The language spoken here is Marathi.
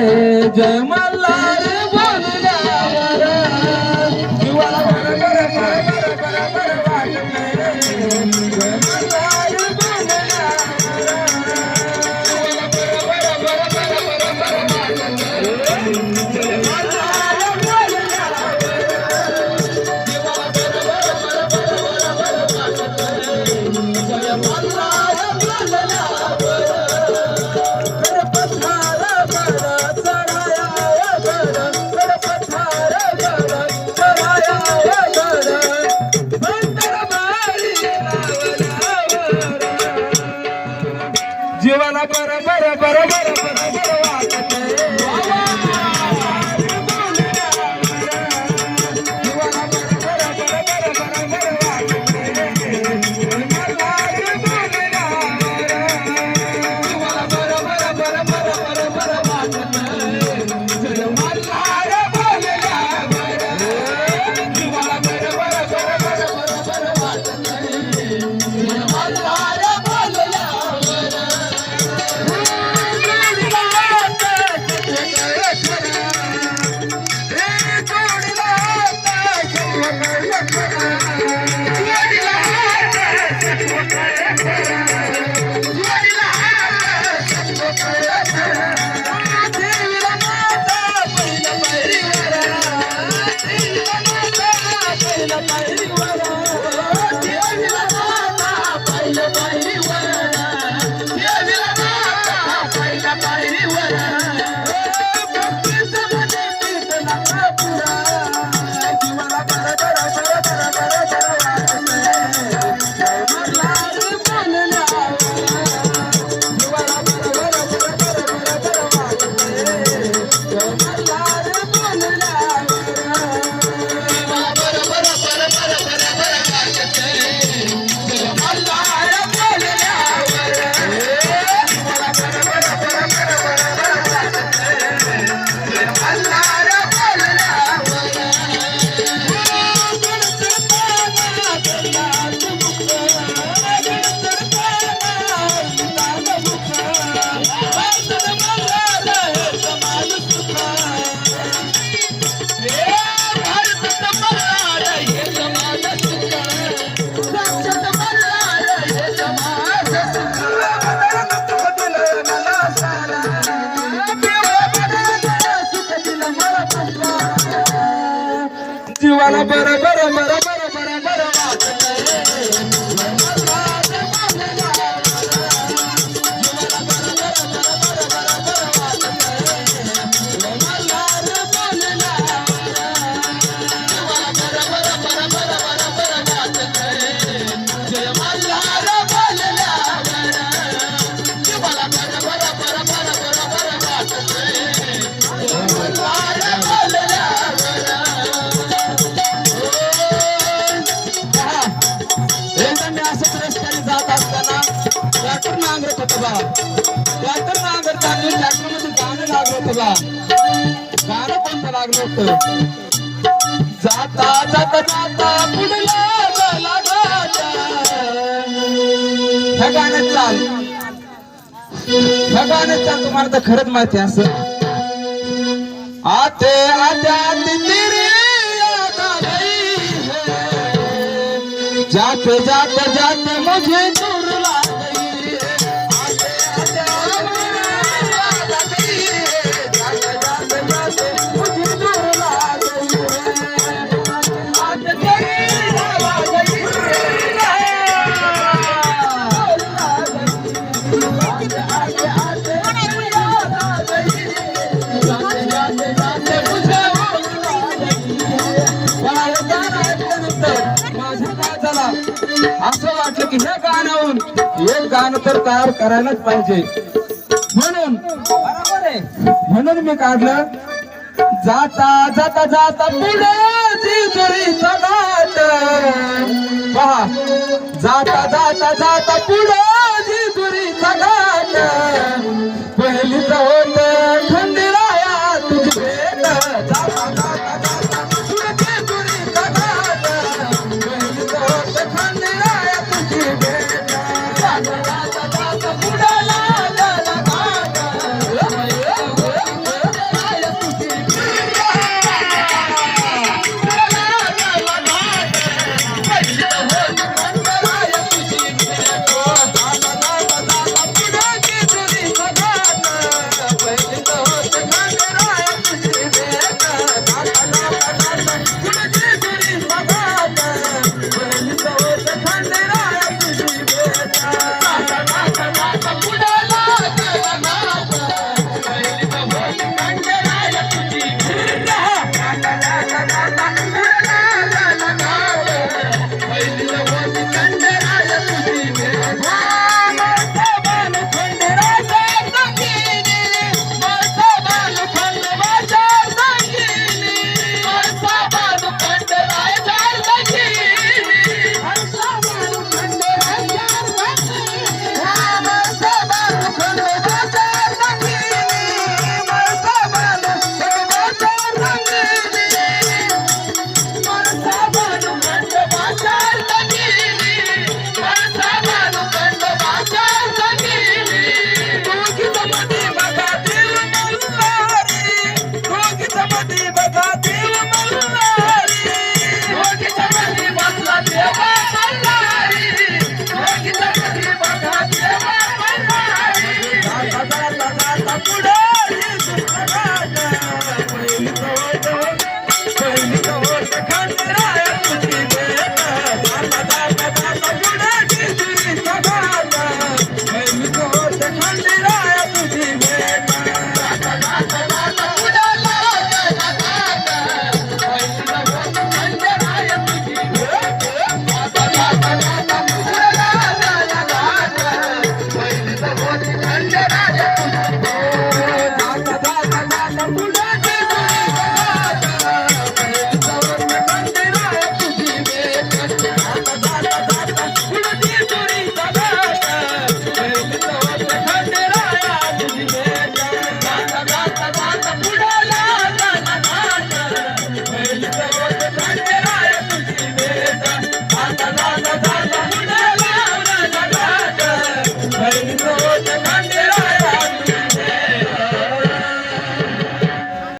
जय मल्हार जात असताना ट्रॅक्टर नांगरत बा. ट्रॅक्टर नांगरताना ट्रॅक्टरमध्ये गाणं लागलं होतं बा. गाणं कोणतं लागलं जाता जाता जाता ह्या चाल चाल तुम्हाला तर खरंच माहिती असं आते जाते जाते मुझे असं वाटलं की हे गाणं हे गाणं तर तयार करायलाच पाहिजे. म्हणून बरोबर आहे. म्हणून मी काढलं जाता जाता जाता पुढे जिजुरीचा घाट पहा जाता जाता जाता